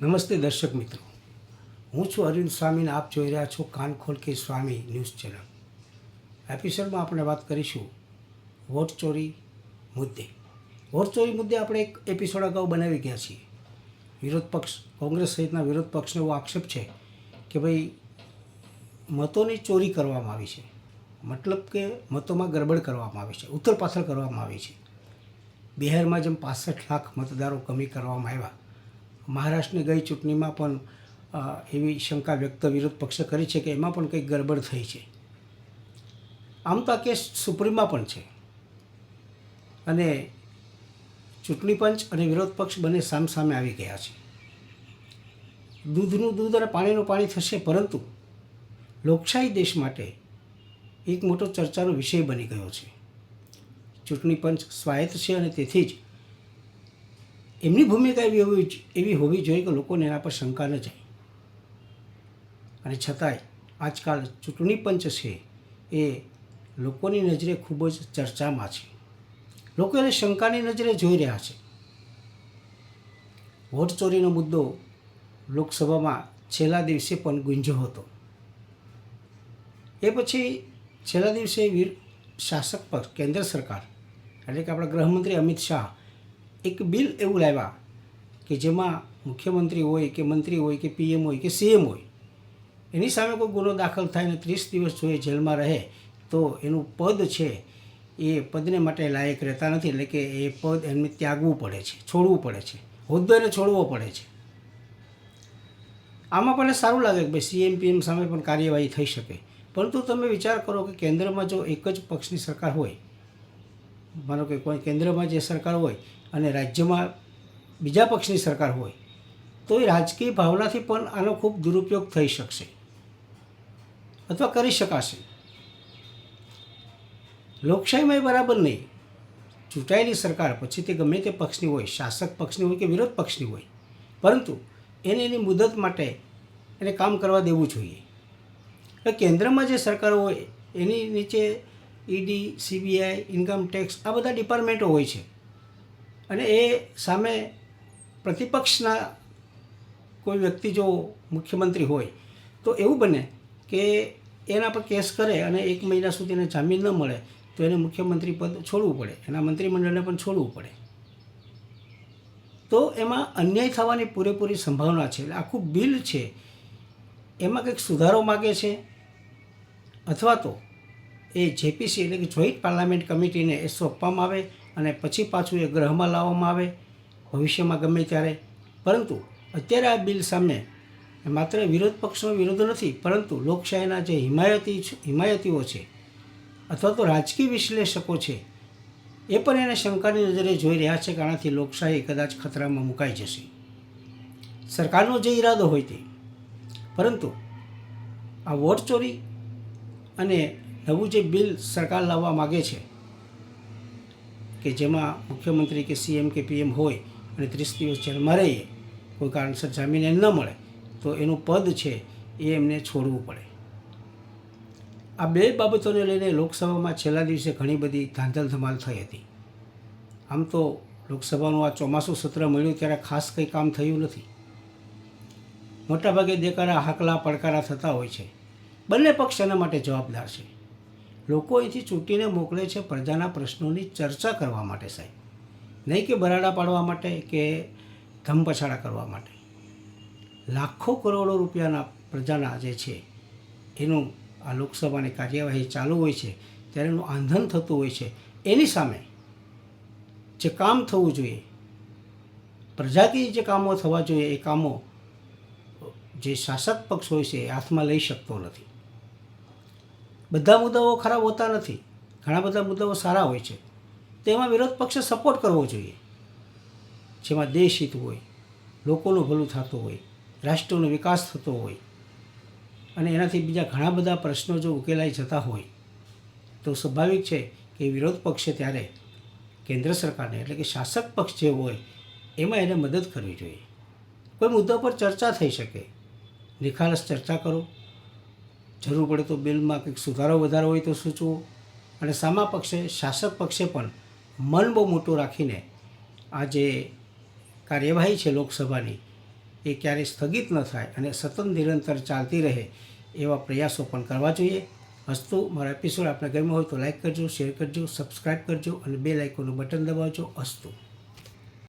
નમસ્તે દર્શક મિત્રો. હું છું અરવિંદ સ્વામીને આપ જોઈ રહ્યા છો કાન ખોલ કે સ્વામી ન્યૂઝ ચેનલ. એપિસોડમાં આપણે વાત કરીશું વોટ ચોરી મુદ્દે. વોટ ચોરી મુદ્દે આપણે એક એપિસોડ અગાઉ બનાવી ગયા છીએ. વિરોધ પક્ષ, કોંગ્રેસ સહિતના વિરોધ પક્ષનો એવો આક્ષેપ છે કે ભાઈ મતોની ચોરી કરવામાં આવી છે. મતલબ કે મતોમાં ગરબડ કરવામાં આવી છે ઉત્તર પાથલ કરવામાં આવી છે. બિહારમાં જેમ પાસઠ લાખ મતદારો કમી કરવામાં આવ્યા મહારાષ્ટ્રની ગઈ ચૂંટણીમાં પણ એવી શંકા વ્યક્ત વિરોધ પક્ષે કરી છે કે એમાં પણ કંઈક ગરબડ થઈ છે. આમ તો આ કેસ સુપ્રીમમાં પણ છે. અને ચૂંટણી પંચ અને વિરોધ પક્ષ બંને સામસામે આવી ગયા છે. દૂધનું દૂધ અને પાણીનું પાણી થશે, પરંતુ લોકશાહી દેશ માટે એક મોટો ચર્ચાનો વિષય બની ગયો છે. ચૂંટણી પંચ સ્વાયત્ત છે અને તેથી જ એમની ભૂમિકા એવી હોવી એવી હોવી જોઈએ કે લોકોને એના પર શંકા ન જાય. અને છતાંય આજકાલ ચૂંટણી પંચ છે એ લોકોની નજરે ખૂબ જ ચર્ચામાં છે. લોકો એને શંકાની નજરે જોઈ રહ્યા છે. વોટ ચોરીનો મુદ્દો લોકસભામાં છેલ્લા દિવસે પણ ગુંજ્યો હતો. એ પછી છેલ્લા દિવસે વીર શાસક પર કેન્દ્ર સરકાર એટલે કે આપણા ગૃહમંત્રી અમિત શાહ એક બિલ એવું લાવ્યા કે જેમાં મુખ્યમંત્રી હોય કે મંત્રી હોય કે પીએમ હોય કે સીએમ હોય, એની સામે કોઈ ગુનો દાખલ થાય ને ત્રીસ દિવસ જો એ જેલમાં રહે, તો એનું પદ છે એ પદને માટે લાયક રહેતા નથી, એટલે કે એ પદ એમને ત્યાગવું પડે છે, છોડવું પડે છે હોદ્દો એને છોડવો પડે છે. આમાં પણ સારું લાગે કે ભાઈ સીએમ, પીએમ સામે પણ કાર્યવાહી થઈ શકે. પરંતુ તમે વિચાર કરો કે કેન્દ્રમાં જો એક જ પક્ષની સરકાર હોય માનો કે કોઈ કેન્દ્રમાં જે સરકાર હોય અને રાજ્યમાં બીજા પક્ષની સરકાર હોય, તો એ રાજકીય ભાવનાથી પણ આનો ખૂબ દુરુપયોગ થઈ શકશે અથવા કરી શકાશે. લોકશાહીમાં એ બરાબર નહીં. ચૂંટાયેલી સરકાર, પછી તે ગમે તે પક્ષની હોય, શાસક પક્ષની હોય કે વિરોધ પક્ષની હોય, પરંતુ એને એની મુદત માટે એને કામ કરવા દેવું જોઈએ. કેન્દ્રમાં જે સરકાર હોય, એની નીચે ઈડી, સીબીઆઈ, ઇન્કમ ટેક્સ, આ બધા ડિપાર્ટમેન્ટો હોય છે. અને એ સામે પ્રતિપક્ષના કોઈ વ્યક્તિ જો મુખ્યમંત્રી હોય, તો એવું બને કે એના પર કેસ કરે અને એક મહિના સુધી એને જામીન ન મળે, તો એને મુખ્યમંત્રી પદ છોડવું પડે, એના મંત્રીમંડળને પણ છોડવું પડે. તો એમાં અન્યાય થવાની પૂરેપૂરી સંભાવના છે. એટલે આખું બિલ છે, એમાં કંઈક સુધારો માગે છે, અથવા તો એ જેપીસી એટલે કે જોઈન્ટ પાર્લામેન્ટ કમિટીને એ સોંપવામાં આવે અને પછી પાછું એ ગ્રહમાં લાવવામાં આવે ભવિષ્યમાં ગમે ત્યારે. પરંતુ અત્યારે આ બિલ સામે માત્ર વિરોધ પક્ષનો વિરોધ નથી, પરંતુ લોકશાહીના જે હિમાયતી હિમાયતીઓ છે અથવા તો રાજકીય વિશ્લેષકો છે, એ પણ એને શંકાની નજરે જોઈ રહ્યા છે કે આનાથી લોકશાહી કદાચ ખતરામાં મુકાઈ જશે. સરકારનો જે ઈરાદો હોય તે. પરંતુ આ વોટ ચોરી અને નવું જે બિલ સરકાર લાવવા માગે છે, કે જેમાં મુખ્યમંત્રી કે સીએમ કે પીએમ હોય અને ત્રીસ દિવસ જેલમાં રહીએ, કોઈ કારણસર જામીન એને ન મળે, તો એનું પદ છે એ એમને છોડવું પડે. આ બે બાબતોને લઈને લોકસભામાં છેલ્લા દિવસે ઘણી બધી ધાંધલ ધમાલ થઈ હતી. આમ તો લોકસભાનું આ ચોમાસું સત્ર મળ્યું ત્યારે ખાસ કંઈ કામ થયું નથી. મોટાભાગે દેકારા હાકલા પડકારા થતા હોય છે. બંને પક્ષ એના માટે જવાબદાર છે. લોકો અહીંથી ચૂંટીને મોકલે છે પ્રજાના પ્રશ્નોની ચર્ચા કરવા માટે સાહેબ. નહીં કે બરાડા પાડવા માટે કે ધમપછાડા કરવા માટે. લાખો કરોડો રૂપિયાના પ્રજાના જે છે, એનું આ લોકસભાની કાર્યવાહી ચાલુ હોય છે, ત્યારે એનું આંધન થતું હોય છે. એની સામે જે કામ થવું જોઈએ, પ્રજાકીય જે કામો થવા જોઈએ, એ કામો જે શાસક પક્ષ હોય છે એ હાથમાં લઈ શકતો નથી. બધા મુદ્દાઓ ખરાબ હોતા નથી. ઘણા બધા મુદ્દાઓ સારા હોય છે. તેમાં વિરોધ પક્ષે સપોર્ટ કરવો જોઈએ. જેમાં દેશ હિત હોય, લોકોનું ભલું થતું હોય, રાષ્ટ્રનો વિકાસ થતો હોય, અને એનાથી બીજા ઘણા બધા પ્રશ્નો જો ઉકેલાઈ જતા હોય, તો સ્વાભાવિક છે કે વિરોધ પક્ષે ત્યારે કેન્દ્ર સરકારને એટલે કે શાસક પક્ષ જે હોય, એમાં એને મદદ કરવી જોઈએ. કોઈ મુદ્દા પર ચર્ચા થઈ શકે, નિખાલસ ચર્ચા કરો જરૂર પડે તો બિલમાં કંઈક સુધારો વધારો હોય તો સૂચવો. અને સામા પક્ષે, શાસક પક્ષે પણ મન બહુ મોટું રાખીને આ જે કાર્યવાહી છે લોકસભાની, એ ક્યારેય સ્થગિત ન થાય અને સતત નિરંતર ચાલતી રહે એવા પ્રયાસો પણ કરવા જોઈએ. હસ્તુ મારો એપિસોડ આપને ગમ્યો હોય તો લાઇક કરજો શેર કરજો સબસ્ક્રાઈબ કરજો અને બે લાઇકોનું બટન દબાવજો. હસ્તુ.